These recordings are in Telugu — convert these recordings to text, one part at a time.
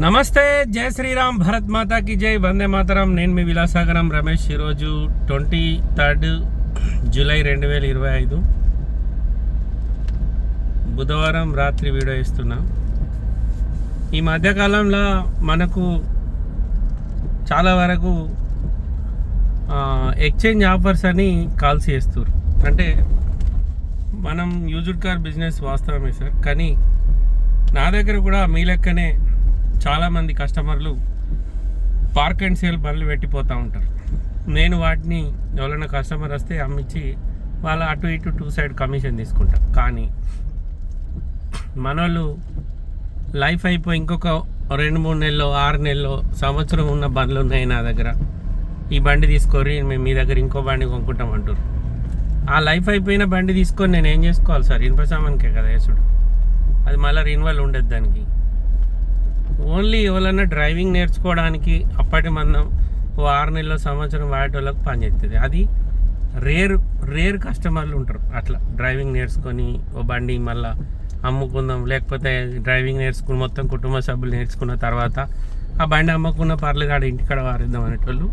నమస్తే జై శ్రీరామ్ భరత్ మాతాకి జై వందే మాతరం. నేను మీ విలాసాగరం రమేష్. ఈరోజు ట్వంటీ థర్డ్ జూలై రెండు వేల ఇరవై ఐదు. బుధవారం రాత్రి వీడియో ఇస్తున్నా ఈ మధ్యకాలంలో మనకు చాలా వరకు ఎక్స్చేంజ్ ఆఫర్స్ అని కాల్స్ చేస్తారు అంటే మనం యూజ్డ్ కార్ బిజినెస్ వాస్తవమే సార్. కానీ నా దగ్గర కూడా మీ లెక్కనే చాలామంది కస్టమర్లు పార్క్ అండ్ సేల్ బండ్లు పెట్టిపోతూ ఉంటారు. నేను వాటిని ఎవరైనా కస్టమర్ వస్తే అమ్మించి వాళ్ళ అటు ఇటు టూ సైడ్ కమిషన్ తీసుకుంటా. కానీ మనోళ్ళు లైఫ్ అయిపోయి ఇంకొక రెండు మూడు నెలలో ఆరు నెలలో సంవత్సరం ఉన్న బండ్లు ఉన్నాయి నా దగ్గర. ఈ బండి తీసుకొని మేము మీ దగ్గర ఇంకో బండి కొనుక్కుంటాం అంటారు ఆ లైఫ్ అయిపోయిన బండి తీసుకొని నేను ఏం చేసుకోవాలి సార్? ఇనుప సామాన్కే కదా యేసుడు అది మళ్ళీ రిన్వల్ ఉండదు దానికి. ఓన్లీ ఎవరైనా డ్రైవింగ్ నేర్చుకోవడానికి అప్పటి మనం ఓ ఆరు నెలల సంవత్సరం వాడేటోళ్ళకి పనిచేస్తుంది అది రేర్ రేర్ కస్టమర్లు ఉంటారు. అట్లా డ్రైవింగ్ నేర్చుకొని ఓ బండి మళ్ళా అమ్ముకుందాం లేకపోతే డ్రైవింగ్ నేర్చుకుని మొత్తం కుటుంబ సభ్యులు నేర్చుకున్న తర్వాత ఆ బండి అమ్మకున్న పర్లేదు ఆడ ఇంటికాడ వారిద్దాం అనేటోళ్ళు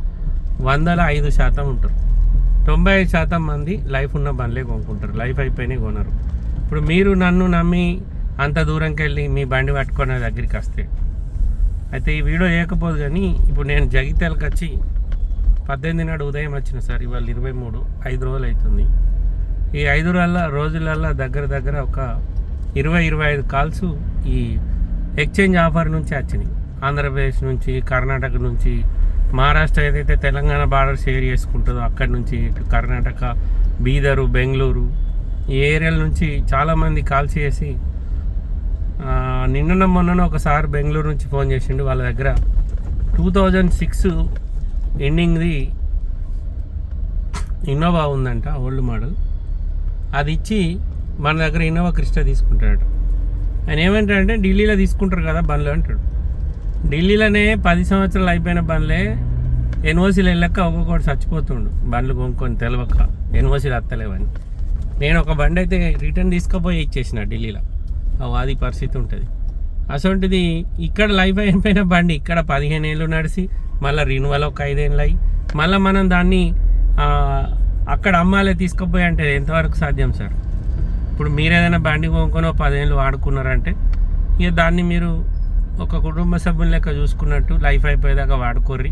వందల ఐదు శాతం ఉంటారు. తొంభై ఐదు శాతం మంది లైఫ్ ఉన్న బండ్లే కొనుక్కుంటారు. లైఫ్ అయిపోయినాయి కొనరు. ఇప్పుడు మీరు నన్ను నమ్మి అంత దూరంకి వెళ్ళి మీ బండి పట్టుకొని దగ్గరికి వస్తే అయితే ఈ వీడియో చేయకపోదు కానీ ఇప్పుడు నేను జగిత్యాలకు వచ్చి పద్దెనిమిది నాడు ఉదయం వచ్చిన సార్ ఇవాళ ఇరవై మూడు ఐదు రోజులు అవుతుంది. ఈ ఐదు రోజుల రోజులల్లో దగ్గర దగ్గర ఒక ఇరవై ఇరవై ఐదు కాల్స్ ఈ ఎక్స్చేంజ్ ఆఫర్ నుంచి వచ్చినాయి. ఆంధ్రప్రదేశ్ నుంచి కర్ణాటక నుంచి మహారాష్ట్ర ఏదైతే తెలంగాణ బార్డర్ షేర్ చేసుకుంటుందో అక్కడి నుంచి ఇటు కర్ణాటక బీదరు బెంగళూరు ఈ ఏరియాల నుంచి చాలామంది కాల్స్ చేసి నిన్న మొన్న ఒకసారి బెంగళూరు నుంచి ఫోన్ చేసిండు వాళ్ళ దగ్గర టూ థౌజండ్ సిక్స్ ఎండింగ్ది ఇన్నోవా ఉందంట ఓల్డ్ మోడల్. అది ఇచ్చి మన దగ్గర ఇన్నోవా క్రిస్టా తీసుకుంటాడు ఆయన ఏమంటాడంటే ఢిల్లీలో తీసుకుంటారు కదా బండ్లు అంటాడు. ఢిల్లీలోనే పది సంవత్సరాలు అయిపోయిన బండ్లే ఎన్ఓసీలు వెళ్ళక ఒక్కొక్కటి చచ్చిపోతుండు. బండ్లు కొనుక్కొని తెలవక ఎన్ఓసీలు అత్తలేవని. నేను ఒక బండి అయితే రిటర్న్ తీసుకుపోయి ఇచ్చేసిన ఢిల్లీలో. అది పరిస్థితి ఉంటుంది. అసొంటిది ఇక్కడ లైఫ్ అయిపోయిన బండి ఇక్కడ పదిహేను ఏళ్ళు నడిచి మళ్ళీ రినువల్ ఒక ఐదేళ్ళు అయ్యి మళ్ళీ మనం దాన్ని అక్కడ అమ్మాలే తీసుకుపోయి అంటే ఎంతవరకు సాధ్యం సార్? ఇప్పుడు మీరు ఏదైనా బండి కొనుక్కొనో ఒక పదేళ్ళు వాడుకున్నారంటే ఇక దాన్ని మీరు ఒక కుటుంబ సభ్యుని లెక్క చూసుకున్నట్టు లైఫ్ అయిపోయేదాకా వాడుకోర్రి.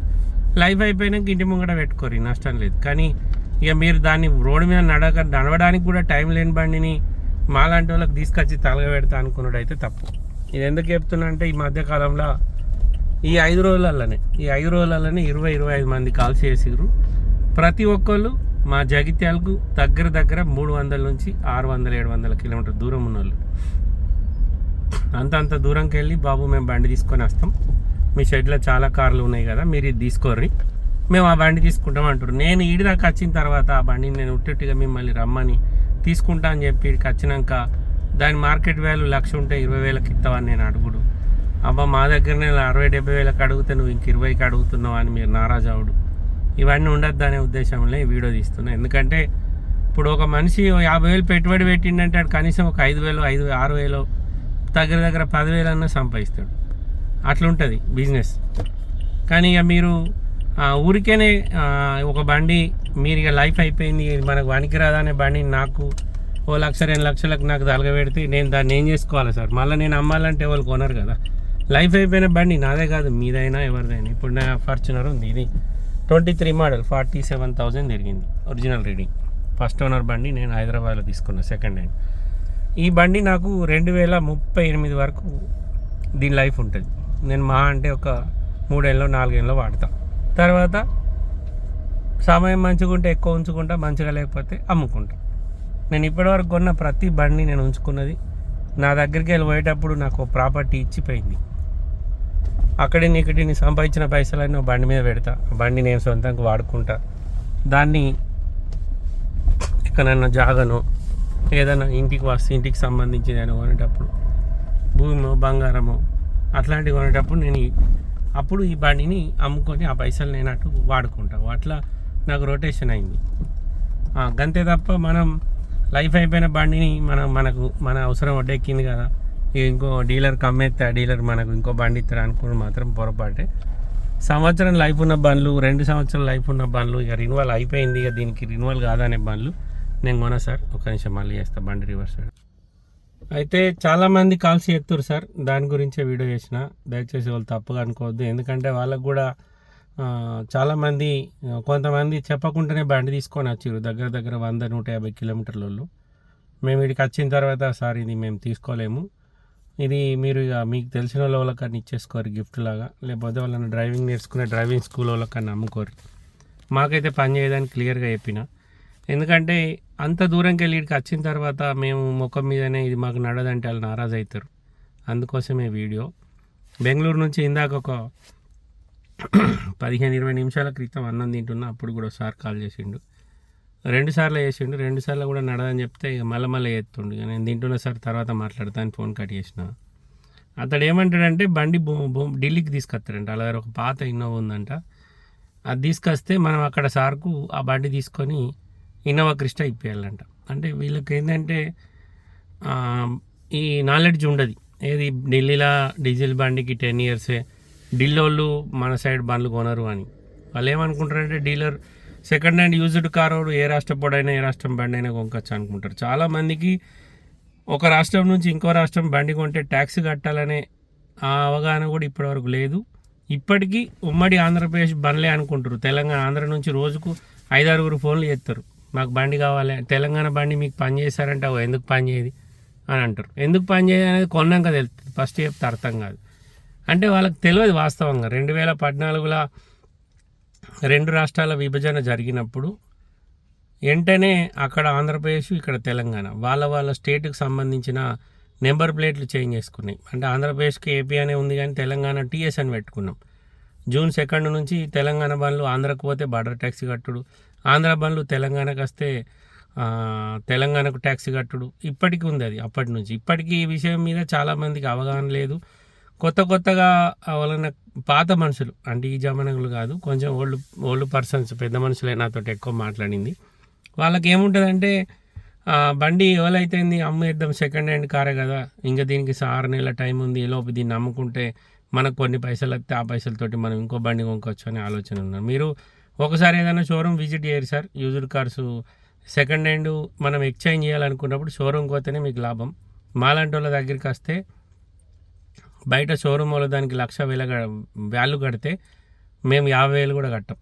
లైఫ్ అయిపోయినాక ఇంటి ముంగట పెట్టుకోర్రి నష్టం లేదు. కానీ ఇక మీరు దాన్ని రోడ్డు మీద నడక నడవడానికి కూడా టైం లేని బండిని మాలాంటి వాళ్ళకి తీసుకొచ్చి తలగబెడతా అనుకున్నాడు అయితే తప్పు. ఇది ఎందుకు చెప్తున్నా అంటే ఈ మధ్యకాలంలో ఈ ఐదు రోజులలోనే ఈ ఐదు రోజులలోనే ఇరవై ఇరవై ఐదు మంది కాల్స్ చేసిరు ప్రతి ఒక్కళ్ళు మా జగిత్యాలకు దగ్గర దగ్గర మూడు వందల నుంచి ఆరు వందల ఏడు వందల కిలోమీటర్ దూరం ఉన్నోళ్ళు. అంత అంత దూరంకి వెళ్ళి బాబు మేము బండి తీసుకొని వస్తాం. మీ షెడ్లో చాలా కార్లు ఉన్నాయి కదా మీరు ఇది తీసుకోర్రి. మేము ఆ బండి తీసుకుంటాం అంటారు నేను ఈడి దాకా వచ్చిన తర్వాత ఆ బండిని నేను ఉట్టిగా మిమ్మల్ని రమ్మని తీసుకుంటా అని చెప్పి వచ్చినాక దాని మార్కెట్ వాల్యూ లక్ష ఉంటే ఇరవై వేలకు ఇస్తావని నేను అడుగుడు. అబ్బా మా దగ్గరనే అరవై డెబ్బై వేలకు అడిగితే నువ్వు ఇంక ఇరవైకి అడుగుతున్నావు అని మీరు నారాజు అవుడు. ఇవన్నీ ఉండద్దు అనే ఉద్దేశంలో ఈ వీడియో తీస్తున్నా. ఎందుకంటే ఇప్పుడు ఒక మనిషి యాభై వేలు పెట్టుబడి పెట్టిండంటే ఆడు కనీసం ఒక ఐదు వేలు ఐదు ఆరు వేలు దగ్గర దగ్గర పదివేలు అన్న సంపాదిస్తాడు. అట్లుంటుంది బిజినెస్. కానీ ఇక మీరు ఊరికేనే ఒక బండి మీరు ఇక లైఫ్ అయిపోయింది మనకు పనికిరాదా అనే బండి నాకు ఓ లక్ష రెండు లక్షలకు నాకు తలగబెడితే నేను దాన్ని ఏం చేసుకోవాలి సార్? మళ్ళీ నేను అమ్మాలంటే వాళ్ళు కొనరు కదా. లైఫ్ అయిపోయిన బండి నాదే కాదు మీదైనా ఎవరిదైనా. ఇప్పుడు నా ఫార్చునర్ ఉంది ఇది twenty three model forty seven thousand తిరిగింది ఒరిజినల్ రీడింగ్. ఫస్ట్ ఓనర్ బండి నేను హైదరాబాద్లో తీసుకున్నా సెకండ్ హ్యాండ్. ఈ బండి నాకు రెండు వేల ముప్పై ఎనిమిది వరకు దీని లైఫ్ ఉంటుంది. నేను మా అంటే ఒక మూడేళ్ళలో నాలుగేళ్ళలో వాడతా. తర్వాత సమయం మంచిగా ఉంటే ఎక్కువ ఉంచుకుంటా మంచిగా లేకపోతే అమ్ముకుంటా. నేను ఇప్పటివరకు కొన్న ప్రతి బండిని నేను ఉంచుకున్నది నా దగ్గరికి వెళ్ళి పోయేటప్పుడు నాకు ప్రాపర్టీ ఇచ్చిపోయింది. అక్కడిని ఇక్కడిని సంపాదించిన పైసలన్నీ బండి మీద పెడతా. ఆ బండి నేను సొంతంగా వాడుకుంటా. దాన్ని ఎక్కడన్నా జాగను ఏదైనా ఇంటికి వస్తే ఇంటికి సంబంధించింది అని కొనేటప్పుడు భూమి బంగారము అట్లాంటివి కొనేటప్పుడు నేను అప్పుడు ఈ బండిని అమ్ముకొని ఆ పైసలు నేను అటు వాడుకుంటాను అట్లా నాకు రొటేషన్ అయింది. గంతే తప్ప మనం లైఫ్ అయిపోయిన బండిని మనం మనకు మన అవసరం వడ్డెక్కింది కదా. ఇక ఇంకో డీలర్ కమ్మేస్తా డీలర్ మనకు ఇంకో బండి ఇస్తారు అనుకోవడం మాత్రం పొరపాటే. సంవత్సరం లైఫ్ ఉన్న బండ్లు రెండు సంవత్సరాల లైఫ్ ఉన్న బండ్లు ఇక రిన్యువల్ అయిపోయింది ఇక దీనికి రిన్యువల్ కాదనే బండ్లు. నేను కొనా సార్ ఒక నిమిషం మళ్ళీ చేస్తా బండి రివర్స్ అయితే చాలామంది కాల్స్ చేస్తారు సార్ దాని గురించే వీడియో చేసిన. దయచేసి వాళ్ళు తప్పుగా అనుకోవద్దు ఎందుకంటే వాళ్ళకు కూడా చాలామంది కొంతమంది చెప్పకుండానే బండి తీసుకొని వచ్చారు. దగ్గర దగ్గర వంద నూట యాభై కిలోమీటర్లలో మేము ఇక్కడికి వచ్చిన తర్వాత సార్ ఇది మేము తీసుకోలేము. ఇది మీరు ఇక మీకు తెలిసిన వాళ్ళకన్నా ఇచ్చేసుకోరు గిఫ్ట్ లాగా. లేకపోతే వాళ్ళని డ్రైవింగ్ నేర్చుకునే డ్రైవింగ్ స్కూల్ వాళ్ళకన్నా అమ్ముకోరు. మాకైతే పని చేయడానికి క్లియర్గా చెప్పిన. ఎందుకంటే అంత దూరంకి వెళ్ళి ఇక్కడికి వచ్చిన తర్వాత మేము ముఖం మీదనే ఇది మాకు నడదంటే వాళ్ళు నారాజ్ అవుతారు. అందుకోసమే వీడియో. బెంగళూరు నుంచి ఇందాక ఒక పదిహేను ఇరవై నిమిషాల క్రితం అన్నం తింటున్నా అప్పుడు కూడా సార్ కాల్ చేసిండు. రెండు సార్లు చేసిండు రెండు సార్లు కూడా నడదని చెప్తే ఇక మళ్ళీ మళ్ళీ ఎత్తుండు ఇక నేను తింటున్నా సార్ తర్వాత మాట్లాడతాను ఫోన్ కట్ చేసిన. అతడు ఏమంటాడంటే బండి బో బో ఢిల్లీకి తీసుకొస్తాడంట. అలా ఒక పాత ఇన్నోవా ఉందంట. అది తీసుకొస్తే మనం అక్కడ సార్కు ఆ బండి తీసుకొని ఇన్నోవా క్రిస్టా ఇప్పేయాలంట. అంటే వీళ్ళకి ఏంటంటే ఈ నాలెడ్జ్ ఉండదు. ఏది ఢిల్లీలో డీజిల్ బండికి టెన్ ఇయర్సే ఢిల్లీ మన సైడ్ బండ్లు కొనరు అని. వాళ్ళు ఏమనుకుంటారంటే dealer second hand used car వాడు ఏ రాష్ట్రం పొడైనా ఏ రాష్ట్రం బండి అయినా కొనుక్కొచ్చు అనుకుంటారు. చాలామందికి ఒక రాష్ట్రం నుంచి ఇంకో రాష్ట్రం బండి కొంటే ట్యాక్స్ కట్టాలనే ఆ అవగాహన కూడా ఇప్పటివరకు లేదు. ఇప్పటికీ ఉమ్మడి ఆంధ్రప్రదేశ్ బండ్లే అనుకుంటారు. తెలంగాణ ఆంధ్ర నుంచి రోజుకు ఐదారుగురు ఫోన్లు చేస్తారు. మాకు బండి కావాలి తెలంగాణ బండి మీకు పని చేశారంటే ఎందుకు పని చేయదు అని అంటారు. ఎందుకు పని చేయదు అనేది కొన్నాక తెలుస్తుంది. ఫస్ట్ చెప్తే అర్థం కాదు. అంటే వాళ్ళకి తెలియదు వాస్తవంగా. రెండు వేల పద్నాలుగులో రెండు రాష్ట్రాల విభజన జరిగినప్పుడు వెంటనే అక్కడ ఆంధ్రప్రదేశ్ ఇక్కడ తెలంగాణ వాళ్ళ వాళ్ళ స్టేట్కి సంబంధించిన నెంబర్ ప్లేట్లు చేంజ్ చేసుకున్నాయి. అంటే ఆంధ్రప్రదేశ్కి ఏపీ అనే ఉంది కానీ తెలంగాణ టీఎస్ అని పెట్టుకున్నాం. జూన్ సెకండ్ నుంచి తెలంగాణ బండ్లు ఆంధ్రకు పోతే బార్డర్ ట్యాక్సీ కట్టుడు. ఆంధ్ర బండ్లు తెలంగాణకు వస్తే తెలంగాణకు ట్యాక్సీ కట్టుడు. ఇప్పటికీ ఉంది అది. అప్పటి నుంచి. ఇప్పటికీ ఈ విషయం మీద చాలామందికి అవగాహన లేదు. కొత్త కొత్తగా వాళ్ళ పాత మనుషులు అంటే ఈ జమానకులు కాదు కొంచెం ఓల్డ్ ఓల్డ్ పర్సన్స్ పెద్ద మనుషులే నాతో ఎక్కువ మాట్లాడింది. వాళ్ళకి ఏముంటుందంటే బండి ఎవరైతేంది అమ్మేద్దాం సెకండ్ హ్యాండ్ కారే కదా ఇంకా దీనికి ఆరు నెలల టైం ఉంది ఈ లోపు దీన్ని అమ్ముకుంటే మనకు కొన్ని పైసలు వస్తే ఆ పైసలతోటి మనం ఇంకో బండి కొనుక్కోవచ్చు అనే ఆలోచన ఉన్నారు. మీరు ఒకసారి ఏదైనా షోరూమ్ విజిట్ చేయరు sir used cars second hand మనం ఎక్స్చేంజ్ చేయాలనుకున్నప్పుడు షోరూమ్కి పోతేనే మీకు లాభం. మాలాంటి వాళ్ళ దగ్గరికి వస్తే బయట షోరూమ్ వాళ్ళు దానికి లక్ష వేల వాల్యూ కడితే మేము యాభై వేలు కూడా కట్టాం.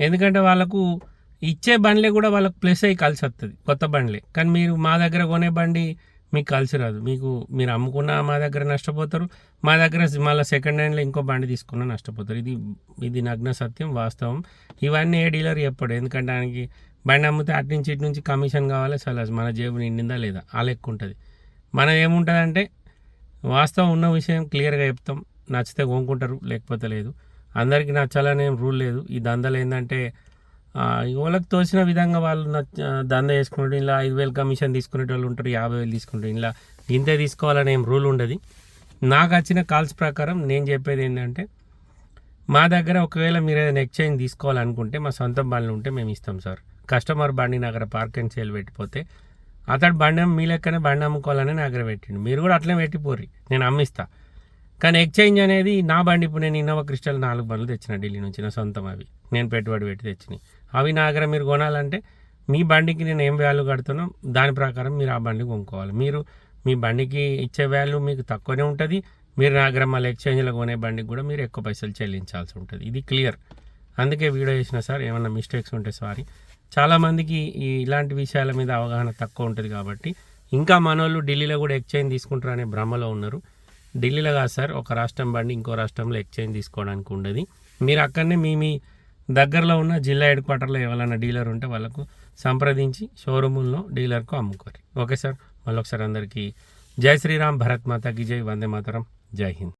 ఎందుకంటే వాళ్ళకు ఇచ్చే బండ్లే కూడా వాళ్ళకు ప్లస్ అయ్యి కలిసి వస్తుంది కొత్త బండ్లే. కానీ మీరు మా దగ్గర కొనే బండి మీకు కలిసి రాదు. మీకు మీరు అమ్ముకున్న మా దగ్గర నష్టపోతారు మా దగ్గర మళ్ళీ సెకండ్ హ్యాండ్లో ఇంకో బండి తీసుకున్నా నష్టపోతారు. ఇది ఇది నగ్న సత్యం వాస్తవం. ఇవన్నీ ఏ డీలర్ చెప్పాడు. ఎందుకంటే ఆయనకి బండి అమ్మితే అటు నుంచి ఇటు నుంచి కమిషన్ కావాలి అసలు మన జేబు నిండిందా లేదా? ఆ లెక్క ఉంటుంది. మన ఏముంటుందంటే వాస్తవం ఉన్న విషయం క్లియర్గా చెప్తాం. నచ్చితే కొనుక్కుంటారు లేకపోతే లేదు. అందరికీ నచ్చాలనే రూల్ లేదు. ఈ దందలు ఏంటంటే వాళ్ళకి తోచిన విధంగా వాళ్ళు నచ్చ దంద చేసుకుంటారు ఇలా ఐదు వేలు కమిషన్ తీసుకునే వాళ్ళు ఉంటారు యాభై వేలు తీసుకుంటారు ఇలా ఇంతే తీసుకోవాలనే ఏం రూల్ ఉండదు. నాకు వచ్చిన కాల్స్ ప్రకారం నేను చెప్పేది ఏంటంటే మా దగ్గర ఒకవేళ మీరు ఏదైనా ఎక్స్చేంజ్ తీసుకోవాలనుకుంటే మా సొంత బండ్లు ఉంటే మేము ఇస్తాం సార్. కస్టమర్ బండి నా దగ్గర పార్క్ అండ్ సేల్ పెట్టిపోతే అతడు బండి మీ లెక్కనే బండి అమ్ముకోవాలని నా దగ్గర పెట్టిండు. మీరు కూడా అట్లే పెట్టిపోర్రి. నేను అమ్మిస్తా. కానీ ఎక్స్చేంజ్ అనేది నా బండి ఇప్పుడు నేను ఇన్నోవా క్రిస్టల్ నాలుగు బండ్లు తెచ్చిన ఢిల్లీ నుంచి నా సొంతం అవి. నేను పెట్టుబడి పెట్టి తెచ్చినాయి అవి నా దగ్గర మీరు కొనాలంటే మీ బండికి నేను ఏం వాల్యూ కడుతున్నా? దాని ప్రకారం మీరు ఆ బండి కొనుక్కోవాలి. మీరు మీ బండికి ఇచ్చే వాల్యూ మీకు తక్కువనే ఉంటుంది. మీరు నా దగ్గర మళ్ళీ ఎక్స్చేంజ్లో కొనే బండికి కూడా మీరు ఎక్కువ పైసలు చెల్లించాల్సి ఉంటుంది. ఇది క్లియర్ అందుకే వీడియో చేసిన సార్ ఏమన్నా మిస్టేక్స్ ఉంటే సారీ చాలామందికి ఈ ఇలాంటి విషయాల మీద అవగాహన తక్కువ ఉంటుంది కాబట్టి ఇంకా మనోళ్ళు ఢిల్లీలో కూడా ఎక్స్చేంజ్ తీసుకుంటారు అనే భ్రమలో ఉన్నారు. ఢిల్లీలో కాదు సార్ ఒక రాష్ట్రం బండి ఇంకో రాష్ట్రంలో ఎక్స్చేంజ్ తీసుకోవడానికి ఉండదు. మీరు అక్కడనే మీ మీ దగ్గరలో ఉన్న జిల్లా హెడ్ క్వార్టర్లో ఎవరైనా డీలర్ ఉంటే వాళ్ళకు సంప్రదించి షోరూముల్లో డీలర్కు అమ్ముకోరు. ఓకే సార్ మళ్ళీ ఒకసారి అందరికీ జై శ్రీరామ్ భరత్ మాతాకి జై వందే మాతరం జై హింద్.